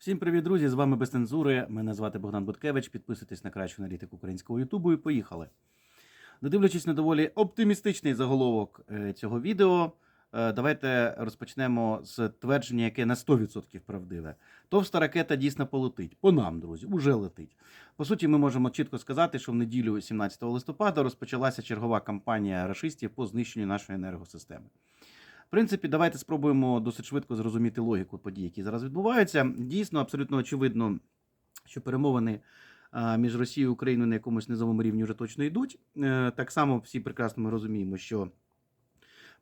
Всім привіт, друзі! З вами без цензури. Мене звати Богдан Буткевич. Підписуйтесь на кращу аналітику українського Ютубу і поїхали. Не дивлячись на доволі оптимістичний заголовок е, цього відео, е, давайте розпочнемо з твердження, яке на 100% правдиве. Товста ракета дійсно полетить. По нам, друзі, уже летить. По суті, ми можемо чітко сказати, що в неділю 17 листопада розпочалася чергова кампанія рашистів по знищенню нашої енергосистеми. В принципі, давайте спробуємо досить швидко зрозуміти логіку подій, які зараз відбуваються. Дійсно, абсолютно очевидно, що перемовини між Росією і Україною на якомусь низовому рівні вже точно йдуть. Е, Так само всі прекрасно ми розуміємо, що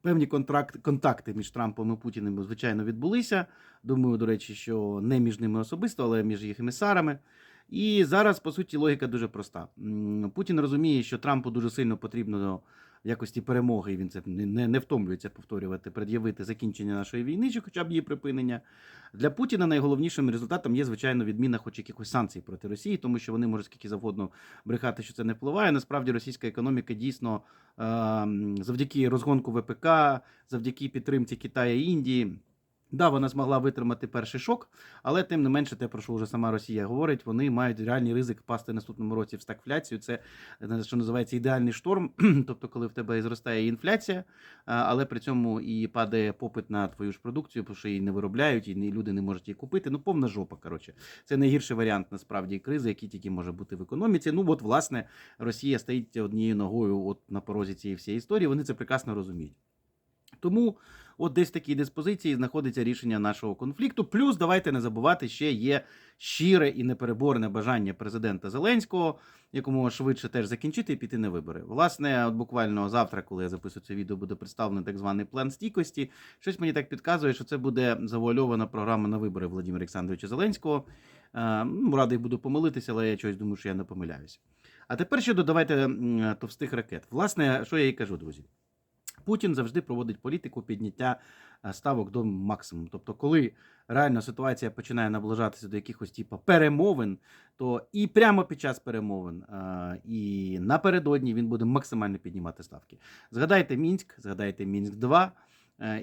певні контракт, контакти між Трампом і Путіним, звичайно, відбулися. Думаю, до речі, що не між ними особисто, але між їх емісарами. І зараз, по суті, логіка дуже проста. Путін розуміє, що Трампу дуже сильно потрібно в якості перемоги, він це не, не, втомлюється повторювати, пред'явити закінчення нашої війни, чи хоча б її припинення. Для Путіна найголовнішим результатом є, звичайно, відміна хоч якихось санкцій проти Росії, тому що вони можуть скільки завгодно брехати, що це не впливає. Насправді російська економіка дійсно е, завдяки розгонку ВПК, завдяки підтримці Китаю і Індії. Да, вона змогла витримати перший шок, але тим не менше, те, про що вже сама Росія говорить, вони мають реальний ризик впасти наступному році в стагфляцію. Це е, що називається ідеальний шторм, тобто, коли в тебе зростає інфляція, але при цьому і падає попит на твою ж продукцію, тому що її не виробляють, і люди не можуть її купити. Ну, повна жопа. Коротше, це найгірший варіант насправді кризи, який тільки може бути в економіці. Ну, от, власне, Росія стоїть однією ногою от на порозі цієї всієї історії. Вони це прекрасно розуміють. Тому от десь в такій диспозиції знаходиться рішення нашого конфлікту. Плюс давайте не забувати, ще є щире і непереборне бажання президента Зеленського якомога швидше теж закінчити і піти на вибори. Власне, от буквально завтра, коли я записую це відео, буде представлений так званий план стійкості. Щось мені так підказує, що це буде завуальована програма на вибори Володимира Олександровича Зеленського. Е, ну, радий буду помилитися, але я чогось думаю, що я не помиляюся. А тепер щодо давайте товстих ракет. Власне, що я і кажу, друзі. Путін завжди проводить політику підняття е, ставок до максимуму. Тобто, коли реально ситуація починає наближатися до якихось типу перемовин, то і прямо під час перемовин, е, і напередодні він буде максимально піднімати ставки. Згадайте Мінськ, згадайте Мінськ 2 е,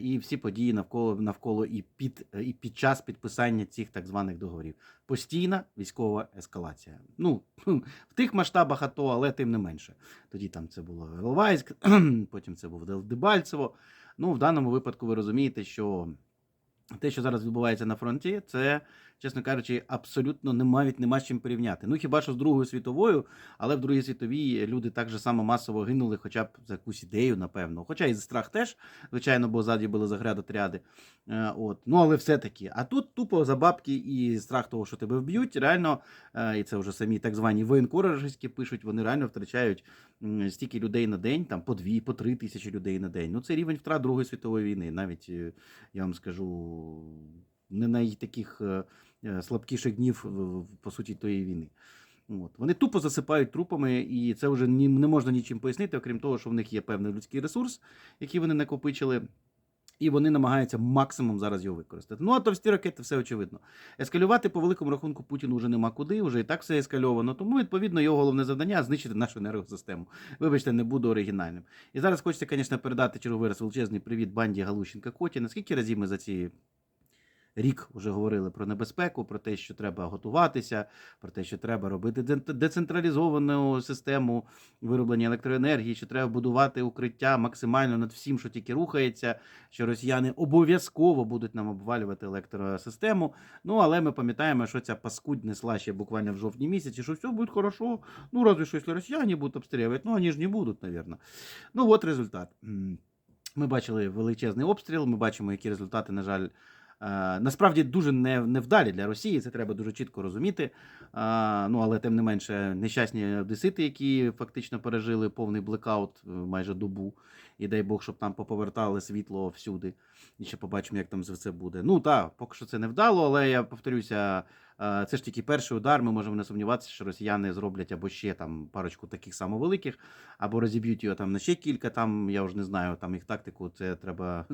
і всі події навколо навколо і під і під час підписання цих так званих договорів. Постійна військова ескалація. Ну в тих масштабах АТО, але тим не менше. Тоді там це було Іловайськ, потім це був Дебальцево. Ну, в даному випадку ви розумієте, що те, що зараз відбувається на фронті, це, чесно кажучи, абсолютно не навіть нема з чим порівняти. Ну хіба що з Другою світовою, але в Другій світовій люди так же само масово гинули, хоча б за якусь ідею, напевно. Хоча і за страх теж, звичайно, бо ззаді були заградотряди. Е, От. Ну, але все-таки. А тут тупо за бабки і страх того, що тебе вб'ють, реально, е, і це вже самі так звані воєнкори російські пишуть, вони реально втрачають стільки людей на день, там по дві, по три тисячі людей на день. Ну, це рівень втрат Другої світової війни. Навіть е, я вам скажу, не на е, е, слабкіших днів, по суті, тої війни. От. Вони тупо засипають трупами, і це вже не можна нічим пояснити, окрім того, що в них є певний людський ресурс, який вони накопичили. І вони намагаються максимум зараз його використати. Ну а товсті ракети, все очевидно. Ескалювати по великому рахунку Путіну вже нема куди, вже і так все ескальовано. Тому, відповідно, його головне завдання знищити нашу енергосистему. Вибачте, не буду оригінальним. І зараз хочеться, звісно, передати черговий раз величезний привіт банді Галущенка Коті. Наскільки разів ми за ці рік вже говорили про небезпеку, про те, що треба готуватися, про те, що треба робити децентралізовану систему вироблення електроенергії, що треба будувати укриття максимально над всім, що тільки рухається, що росіяни обов'язково будуть нам обвалювати електросистему. Ну але ми пам'ятаємо, що ця паскудь несла ще буквально в жовтні місяці, що все буде хорошо. Ну, разве що, якщо росіяни будуть обстрілювати, ну вони ж не будуть, мабуть. Ну, от результат. Ми бачили величезний обстріл, ми бачимо, які результати, на жаль. Е, Насправді дуже невдалі для Росії, це треба дуже чітко розуміти. Ну, але тим не менше, нещасні одесити, які фактично пережили повний блекаут е, майже добу. І дай Бог, щоб там поповертали світло всюди. І ще побачимо, як там з це буде. Ну так, поки що це не вдало, але я повторюся, е, це ж тільки перший удар. Ми можемо не сумніватися, що росіяни зроблять або ще там парочку таких самовеликих, або розіб'ють його там на ще кілька. Там я вже не знаю, там їх тактику. Це треба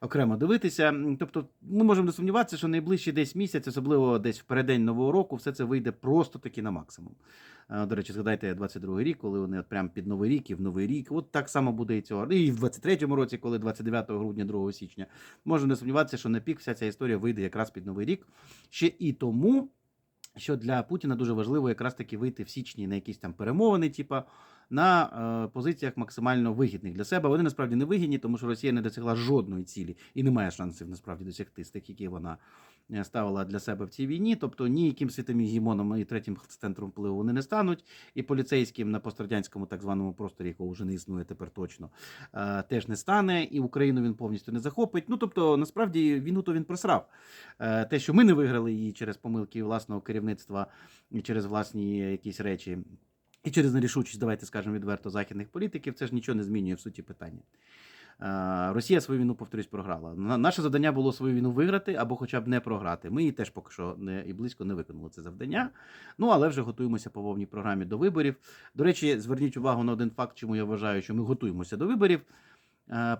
окремо дивитися. Тобто, ми можемо не сумніватися, що найближчі десь місяць, особливо десь в переддень нового року, все це вийде просто таки на максимум. До речі, згадайте 22-й рік, коли вони от прямо під Новий рік і в Новий рік. От так само буде і цього. І в 23-му році, коли 29 грудня, 2 січня. Можемо не сумніватися, що на пік вся ця історія вийде якраз під Новий рік. Ще і тому, що для Путіна дуже важливо якраз таки вийти в січні на якісь там перемовини, типа. На е, позиціях максимально вигідних для себе. Вони насправді не вигідні, тому що Росія не досягла жодної цілі і не має шансів насправді досягти з тих, які вона е, ставила для себе в цій війні. Тобто ніяким світовим гегемоном і третім центром впливу вони не стануть, і поліцейським на пострадянському так званому просторі, якого вже не існує тепер точно, е, теж не стане, і Україну він повністю не захопить. Ну тобто, насправді війну то він просрав. Те, що ми не виграли її через помилки власного керівництва і через власні якісь речі. І через нерішучість, давайте скажемо відверто, західних політиків, це ж нічого не змінює в суті питання. Росія свою війну, повторюсь, програла. Наше завдання було свою війну виграти або хоча б не програти. Ми її теж поки що не і близько не виконали це завдання. Ну але вже готуємося по повній програмі до виборів. До речі, зверніть увагу на один факт, чому я вважаю, що ми готуємося до виборів.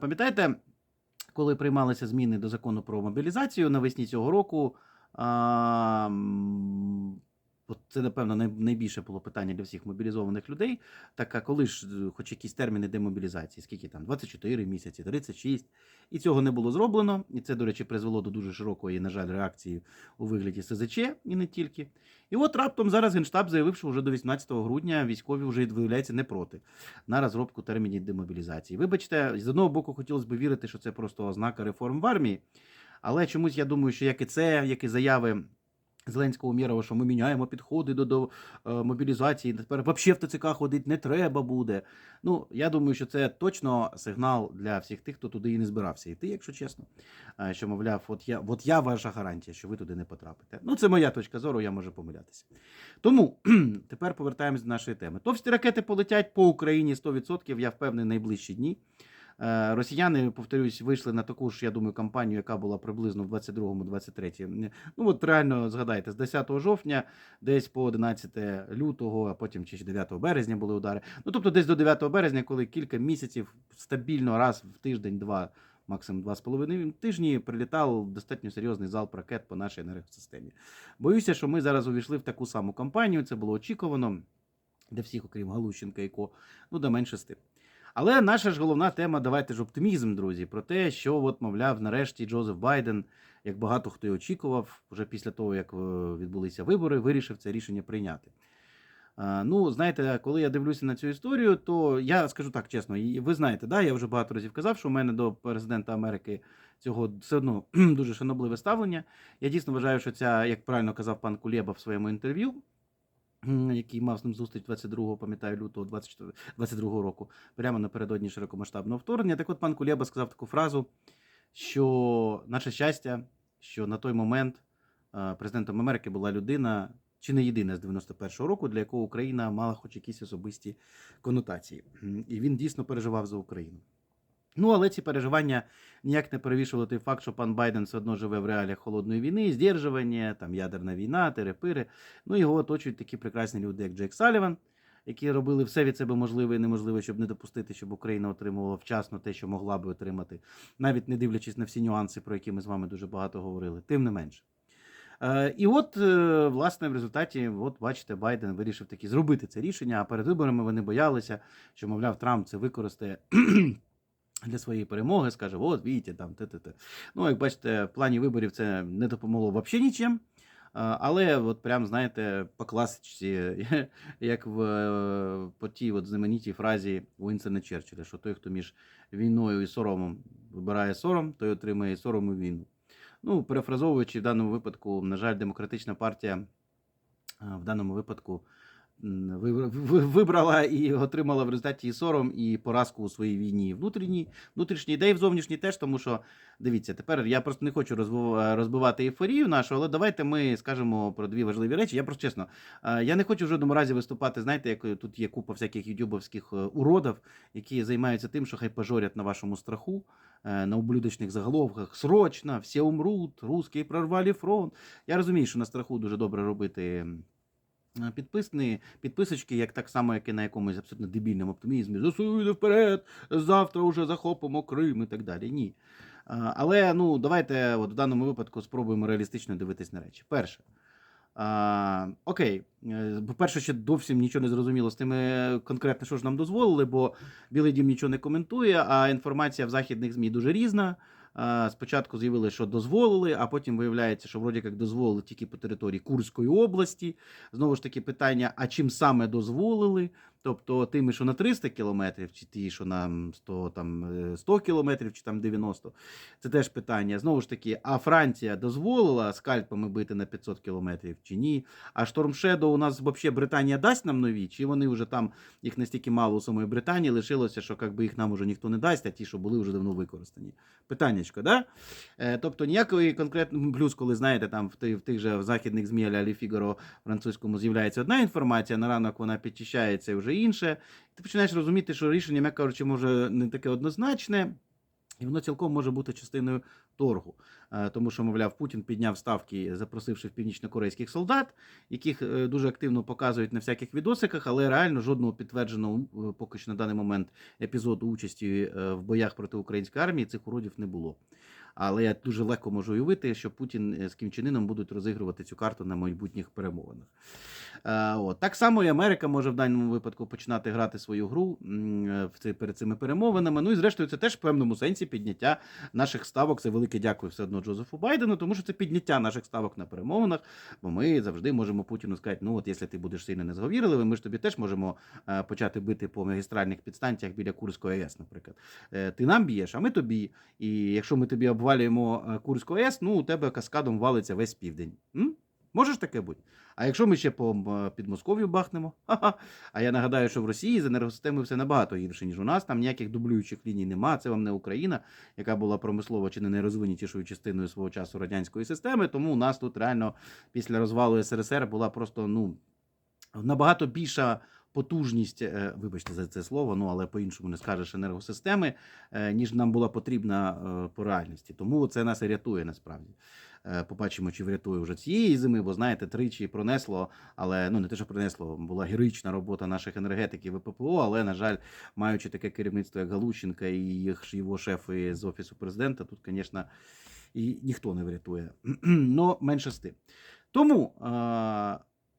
Пам'ятаєте, коли приймалися зміни до закону про мобілізацію навесні цього року? Це, напевно, най- найбільше було питання для всіх мобілізованих людей. Так, коли ж е, хоч якісь терміни демобілізації, скільки там? 24 місяці, 36. І цього не було зроблено. І це, до речі, призвело до дуже широкої, на жаль, реакції у вигляді СЗЧ і не тільки. І от раптом зараз Генштаб заявив, що вже до 18 грудня військові вже виявляється не проти на розробку термінів демобілізації. Вибачте, з одного боку, хотілося б вірити, що це просто ознака реформ в армії. Але чомусь я думаю, що як і це, як і заяви Зеленського Умєрова, що ми міняємо підходи до, до е, мобілізації, тепер взагалі в ТЦК ходити не треба буде. Ну, я думаю, що це точно сигнал для всіх тих, хто туди і не збирався йти, якщо чесно. Е, Що, мовляв, от я, от я ваша гарантія, що ви туди не потрапите. Ну, це моя точка зору, я можу помилятися. Тому тепер повертаємось до нашої теми. Товсті ракети полетять по Україні 100%, я впевнений, найближчі дні. Е, Росіяни, повторюсь, вийшли на таку ж, я думаю, кампанію, яка була приблизно в 22-23. Ну от реально згадайте, з 10 жовтня, десь по 11 лютого, а потім чи 9 березня були удари. Ну тобто, десь до 9 березня, коли кілька місяців стабільно раз в тиждень-два, максимум два з половиною тижні, прилітав достатньо серйозний залп ракет по нашій енергосистемі. Боюся, що ми зараз увійшли в таку саму кампанію. Це було очікувано для всіх, окрім Галущенка і Ко, ну да менше з тим. Але наша ж головна тема, давайте ж оптимізм, друзі, про те, що, от, мовляв, нарешті Джозеф Байден, як багато хто й очікував, вже після того, як е, відбулися вибори, вирішив це рішення прийняти. Е, Ну, знаєте, коли я дивлюся на цю історію, то я скажу так чесно, ви знаєте, да, я вже багато разів казав, що у мене до президента Америки цього все одно дуже шанобливе ставлення. Я дійсно вважаю, що ця, як правильно казав пан Кулєба в своєму інтерв'ю, який мав з ним зустріч 22, пам'ятаю, лютого 24, 22 року, прямо напередодні широкомасштабного вторгнення. Так от пан Кулєба сказав таку фразу, що наше щастя, що на той момент президентом Америки була людина, чи не єдина з 91-го року, для якого Україна мала хоч якісь особисті конотації. І він дійсно переживав за Україну. Ну, але ці переживання ніяк не перевішували той факт, що пан Байден все одно живе в реаліях холодної війни, здержування, там ядерна війна, терепири. Ну, його оточують такі прекрасні люди, як Джек Саліван, які робили все від себе можливе і неможливе, щоб не допустити, щоб Україна отримувала вчасно те, що могла би отримати, навіть не дивлячись на всі нюанси, про які ми з вами дуже багато говорили. Тим не менше. Е, І от, е, власне, в результаті, от бачите, Байден вирішив таки зробити це рішення. А перед виборами вони боялися, що, мовляв, Трамп це використає для своєї перемоги, скаже: от, бачите, там те-те-те. Ну, як бачите, в плані виборів це не допомогло взагалі нічим. Але от прям, знаєте, по класичці, як в по тій от знаменитій фразі Уінсона Черчилля, що той, хто між війною і соромом вибирає сором, той отримає сором і війну. Ну, перефразовуючи в даному випадку, на жаль, демократична партія в даному випадку вибрала і отримала в результаті і сором, і поразку у своїй війні внутрішній, внутрішній, де і в зовнішній теж, тому що дивіться, тепер я просто не хочу розбив- розбивати ейфорію нашу, але давайте ми скажемо про дві важливі речі. Я просто чесно, я не хочу в жодному разі виступати. Знаєте, як тут є купа всяких ютубовських е, уродів, які займаються тим, що хай пожорять на вашому страху. е, На ублюдочних заголовках срочно, всі умруть, русські прорвали фронт. Я розумію, що на страху дуже добре робити підписні, підписочки, як так само, як і на якомусь абсолютно дебільному оптимізмі. Засуйте вперед, завтра вже захопимо Крим і так далі. Ні. Але ну, давайте от в даному випадку спробуємо реалістично дивитись на речі. Перше. А, окей, Е, по-перше, ще зовсім нічого не зрозуміло з тими е, конкретно, що ж нам дозволили, бо Білий Дім нічого не коментує, а інформація в західних ЗМІ дуже різна. Спочатку заявили, що дозволили, а потім виявляється, що вроді як дозволили тільки по території Курської області. Знову ж таки, питання: а чим саме дозволили? Тобто тими, що на 300 кілометрів, чи ті, що на 100, там, е, 100 кілометрів, чи там 90. Це теж питання. Знову ж таки, а Франція дозволила скальпами бити на 500 кілометрів чи ні? А Shadow у нас взагалі Британія дасть нам нові, чи вони вже там їх настільки мало у самої Британії лишилося, що як би їх нам уже ніхто не дасть, а ті, що були вже давно використані. Питаннячко, да? Е, тобто ніякої конкретної плюс, коли знаєте, там в, ти, в тих же західних ЗМІ Фігаро французькому з'являється одна інформація, на ранок вона підчищається вже інше. Ти починаєш розуміти, що рішення, м'яко кажучи, може не таке однозначне. І воно цілком може бути частиною торгу, Е, тому що, мовляв, Путін підняв ставки, запросивши північно-корейських солдат, яких е, дуже активно показують на всяких відосиках, але реально жодного підтвердженого е, поки що на даний момент епізоду участі в боях проти української армії цих уродів не було. Але я дуже легко можу уявити, що Путін е, з Кім Іном будуть розігрувати цю карту на майбутніх перемовинах. Е, от. Так само і Америка може в даному випадку починати грати свою гру е, перед цими перемовинами. Ну і зрештою, це теж в певному сенсі підняття наших ставок. Це велике дякую все одно Джозефу Байдену, тому що це підняття наших ставок на перемовинах. Бо ми завжди можемо Путіну сказати: ну от якщо ти будеш сильно незговірливий, ми ж тобі теж можемо почати бити по магістральних підстанціях біля Курської АЕС, наприклад. Ти нам б'єш, а ми тобі. І якщо ми тобі обвалюємо е, Курську АЕС, ну у тебе каскадом валиться весь південь. М? Можеш таке бути? А якщо ми ще по Підмосков'ю бахнемо? Ха-ха. А я нагадаю, що в Росії з енергосистемою все набагато гірше, ніж у нас. Там ніяких дублюючих ліній нема. Це вам не Україна, яка була промислово чи не найрозвинутішою частиною свого часу радянської системи. Тому у нас тут реально після розвалу СРСР була просто ну набагато більша. Потужність, е, вибачте за це слово, ну але по-іншому не скажеш енергосистеми, е, ніж нам була потрібна е, по реальності. Тому це нас і рятує насправді. Побачимо, чи врятує вже цієї зими, бо знаєте, тричі пронесло, але ну не те, що пронесло, була героїчна робота наших енергетиків і ППО, але, на жаль, маючи таке керівництво, як Галущенка і їх його шефи з офісу президента, тут, звісно, і ніхто не врятує. Но менше з тим. Тому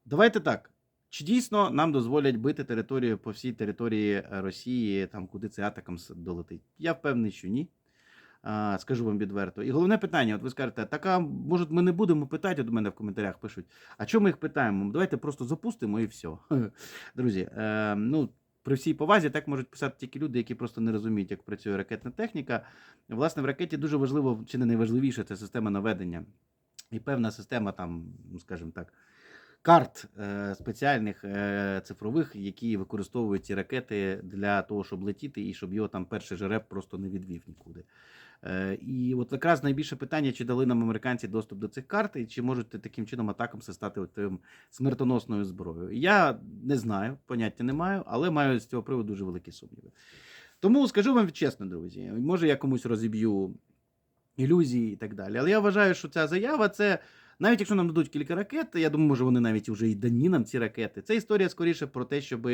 давайте так. Чи дійсно нам дозволять бити територію по всій території Росії, там куди цей атакам долетить? Я впевнений, що ні. Скажу вам відверто. І головне питання: от ви скажете, так а може ми не будемо питати, от у мене в коментарях пишуть. А чому ми їх питаємо? Давайте просто запустимо і все. Друзі, е, ну. При всій повазі так можуть писати тільки люди, які просто не розуміють, як працює ракетна техніка. Власне, в ракеті дуже важливо, чи не найважливіше, це система наведення. І певна система, там, ну, скажімо так, карт е, спеціальних е, цифрових, які використовують ці ракети для того, щоб летіти, і щоб його там перший жереб просто не відвів нікуди. Е, і от якраз найбільше питання, чи дали нам американці доступ до цих карт, і чи можуть таким чином атакам це стати тим смертоносною зброєю. Я не знаю, поняття не маю, але маю з цього приводу дуже великі сумніви. Тому скажу вам чесно, друзі, може я комусь розіб'ю ілюзії і так далі. Але я вважаю, що ця заява це. Навіть якщо нам дадуть кілька ракет, я думаю, може вони навіть вже і дані нам ці ракети. Це історія скоріше про те, щоб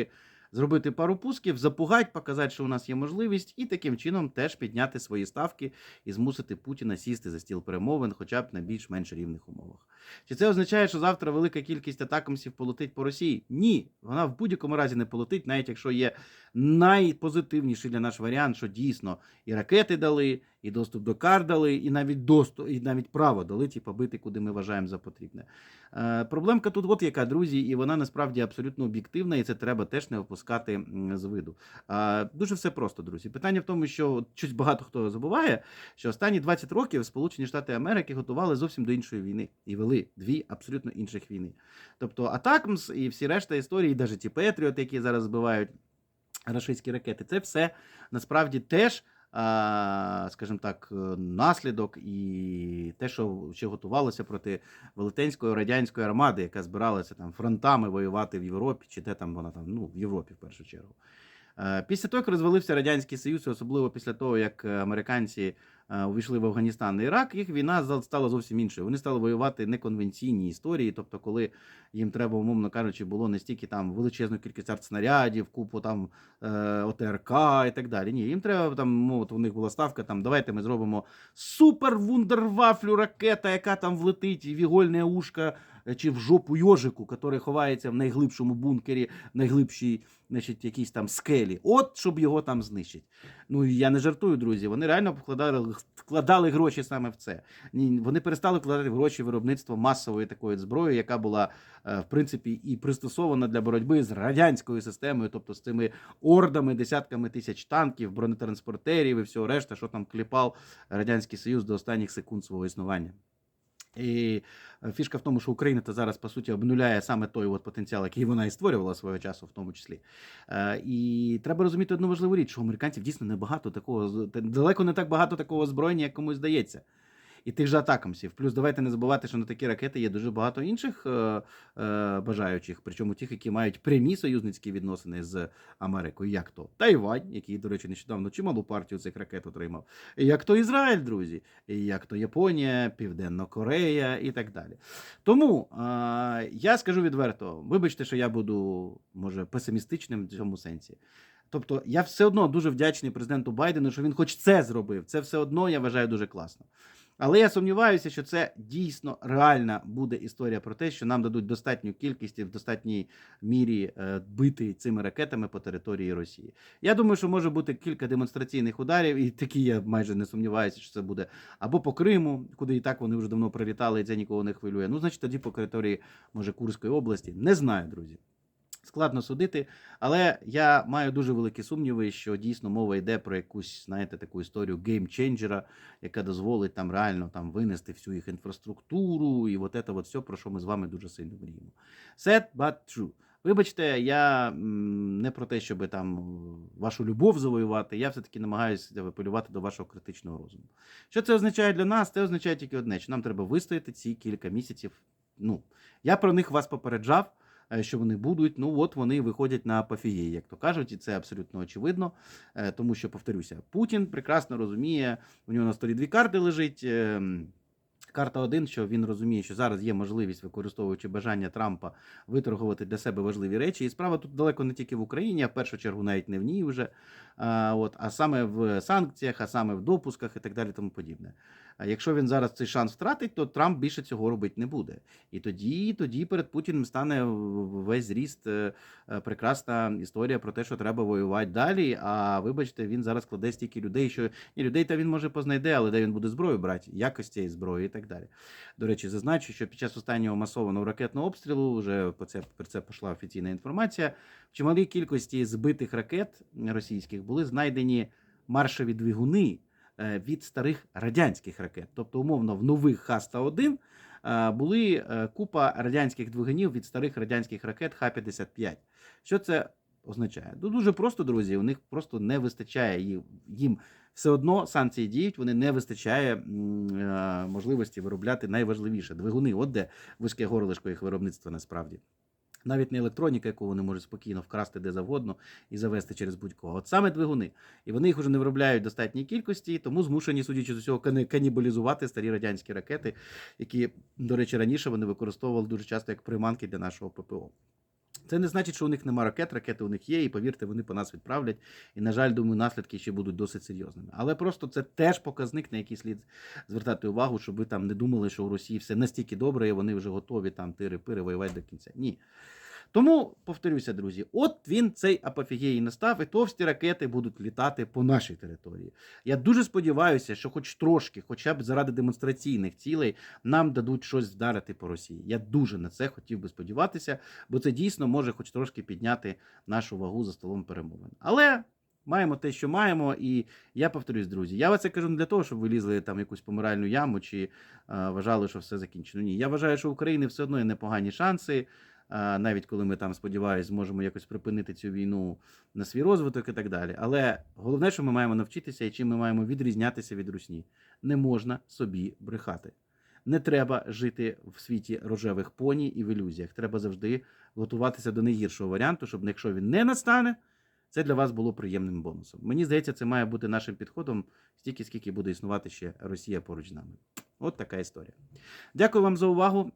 зробити пару пусків, запугати, показати, що у нас є можливість, і таким чином теж підняти свої ставки і змусити Путіна сісти за стіл перемовин, хоча б на більш-менш рівних умовах. Чи це означає, що завтра велика кількість атакамсів полетить по Росії? Ні, вона в будь-якому разі не полетить, навіть якщо є найпозитивніший для нас варіант, що дійсно і ракети дали, і доступ до кар дали, і навіть доступ, і навіть право дали, типу, бити, куди ми вважаємо за потрібне. Е, проблемка тут, от яка, друзі, і вона насправді абсолютно об'єктивна, і це треба теж не опускати м, з виду. Дуже все просто, друзі. Питання в тому, що щось багато хто забуває, що останні 20 років Сполучені Штати Америки готували зовсім до іншої війни і вели дві абсолютно інших війни. Тобто Атакмс і всі решта історії, навіть ті Петріот, які зараз збивають рашистські ракети, це все насправді теж. Скажімо так, е, наслідок і те, що ще готувалося проти велетенської радянської армади, яка збиралася там фронтами воювати в Європі, чи де там вона там, ну в Європі в першу чергу. Е, Після того, як розвалився Радянський Союз, особливо після того, як е, американці увійшли в Афганістан і Ірак, їх війна стала зовсім іншою. Вони стали воювати неконвенційні історії, тобто, коли їм треба, умовно кажучи, було не стільки там величезну кількість артснарядів, купу там е, ОТРК і так далі. Ні, їм треба там, ну, от у них була ставка, там давайте ми зробимо супер вундервафлю ракета, яка там влетить і вігольне ушко е, чи в жопу йожику, який ховається в найглибшому бункері, в найглибшій, значить, якійсь там скелі. От щоб його там знищити. Ну я не жартую, друзі. Вони реально вкладали, вкладали гроші саме в це. Ні, Вони перестали вкладати гроші в виробництво масової такої зброї, яка була е, в принципі і пристосована для боротьби з радянською системою, тобто з цими ордами, десятками тисяч танків, бронетранспортерів і всього решта, що там кліпав Радянський Союз до останніх секунд свого існування. І е, фішка в тому, що Україна то зараз по суті обнуляє саме той от потенціал, який вона і створювала свого часу, в тому числі. Е, І треба розуміти одну важливу річ, що американців дійсно небагато такого далеко не так багато такого озброєння, як комусь здається. І тих же атакамсів. Плюс давайте не забувати, що на такі ракети є дуже багато інших е, е, бажаючих, причому тих, які мають прямі союзницькі відносини з Америкою, як то Тайвань, який, до речі, нещодавно чималу партію цих ракет отримав, як то Ізраїль, друзі, як то Японія, Південна Корея і так далі. Тому е, я скажу відверто, вибачте, що я буду може песимістичним в цьому сенсі. Тобто я все одно дуже вдячний президенту Байдену, що він хоч це зробив. Це все одно я вважаю дуже класно. Але я сумніваюся, що це дійсно реальна буде історія про те, що нам дадуть достатню кількість і в достатній мірі е, бити цими ракетами по території Росії. Я думаю, що може бути кілька демонстраційних ударів, і такі я майже не сумніваюся, що це буде або по Криму, куди і так вони вже давно прилітали, і це нікого не хвилює. Ну, значить, тоді по території може Курської області. Не знаю, друзі. Складно судити, але я маю дуже великі сумніви, що дійсно мова йде про якусь, знаєте, таку історію геймченджера, яка дозволить там реально там винести всю їх інфраструктуру і от це от все, про що ми з вами дуже сильно мріємо. Sad, but true. Вибачте, я не про те, щоб там е, вашу любов завоювати, я все-таки намагаюся апелювати до вашого критичного розуму. Що це означає для нас? Це означає тільки одне, що нам треба вистояти ці кілька місяців. Ну, я про них вас попереджав що вони будуть. Ну от вони виходять на апофієї, як то кажуть, і це абсолютно очевидно. е, Тому що, повторюся, Путін прекрасно розуміє, у нього на столі дві карти лежить. е, Карта один, що він розуміє, що зараз є можливість, використовуючи бажання Трампа, виторгувати для себе важливі речі. І справа тут далеко не тільки в Україні, а в першу чергу навіть не в ній вже, а, от, а саме в санкціях, а саме в допусках і так далі, тому подібне. А якщо він зараз цей шанс втратить, то Трамп більше цього робити не буде. І тоді, тоді перед Путіним стане весь зріст е, е, прекрасна історія про те, що треба воювати далі. А вибачте, він зараз кладе стільки людей, що ні, людей та він може познайде, але де він буде зброю брати, якість цієї зброї і так далі. До речі, зазначу, що під час останнього масованого ракетного обстрілу вже по це про це пішла офіційна інформація. В чималій кількості збитих ракет російських були знайдені маршові двигуни від старих радянських ракет. Тобто, умовно, в нових Х-101 е, були е, купа радянських двигунів від старих радянських ракет Х-55. Що це означає? Ну, дуже просто, друзі, у них просто не вистачає їм-. Все одно санкції діють, вони не вистачає е, можливості виробляти найважливіше двигуни. От де вузьке горлишко їх виробництва насправді. Навіть не електроніка, яку вони можуть спокійно вкрасти де завгодно і завести через будь-кого. От саме двигуни. І вони їх вже не виробляють в достатній кількості, тому змушені, судячи з усього, канібалізувати старі радянські ракети, які, до речі, раніше вони використовували дуже часто як приманки для нашого ППО. Це не значить, що у них нема ракет, ракети у них є, і повірте, вони по нас відправлять. І, на жаль, думаю, наслідки ще будуть досить серйозними. Але просто це теж показник, на який слід звертати увагу, щоб ви там не думали, що у Росії все настільки добре, і вони вже готові там тири-пири воювати до кінця. Ні. Тому повторюся, друзі, от він цей апофігей настав, і товсті ракети будуть літати по нашій території. Я дуже сподіваюся, що, хоч трошки, хоча б заради демонстраційних цілей, нам дадуть щось вдарити по Росії. Я дуже на це хотів би сподіватися, бо це дійсно може хоч трошки підняти нашу вагу за столом перемовин. Але. Маємо те, що маємо, і я повторюсь, друзі. Я це кажу не для того, щоб ви лізли там якусь помиральну яму чи е, вважали, що все закінчено. Ні, я вважаю, що в Україні все одно є непогані шанси. Навіть коли ми там, сподіваюся, зможемо якось припинити цю війну на свій розвиток і так далі. Але головне, що ми маємо навчитися і чим ми маємо відрізнятися від русні. Не можна собі брехати. Не треба жити в світі рожевих поні і в ілюзіях. Треба завжди готуватися до найгіршого варіанту, щоб якщо він не настане, це для вас було приємним бонусом. Мені здається, це має бути нашим підходом стільки, скільки буде існувати ще Росія поруч з нами. От така історія. Дякую вам за увагу.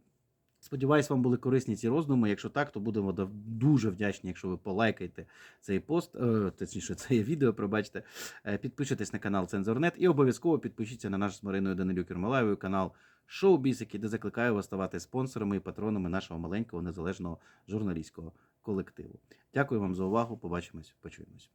Сподіваюсь, вам були корисні ці роздуми. Якщо так, то будемо дуже вдячні, якщо ви полайкаєте цей пост, е, точніше, це відео, пробачте. Е, Підпишитесь на канал Цензорнет і обов'язково підпишіться на наш з Мариною Данилюк Ермолаєвою канал Шоу Бісики, де закликаю вас ставати спонсорами і патронами нашого маленького незалежного журналістського колективу. Дякую вам за увагу. Побачимось, почуємось.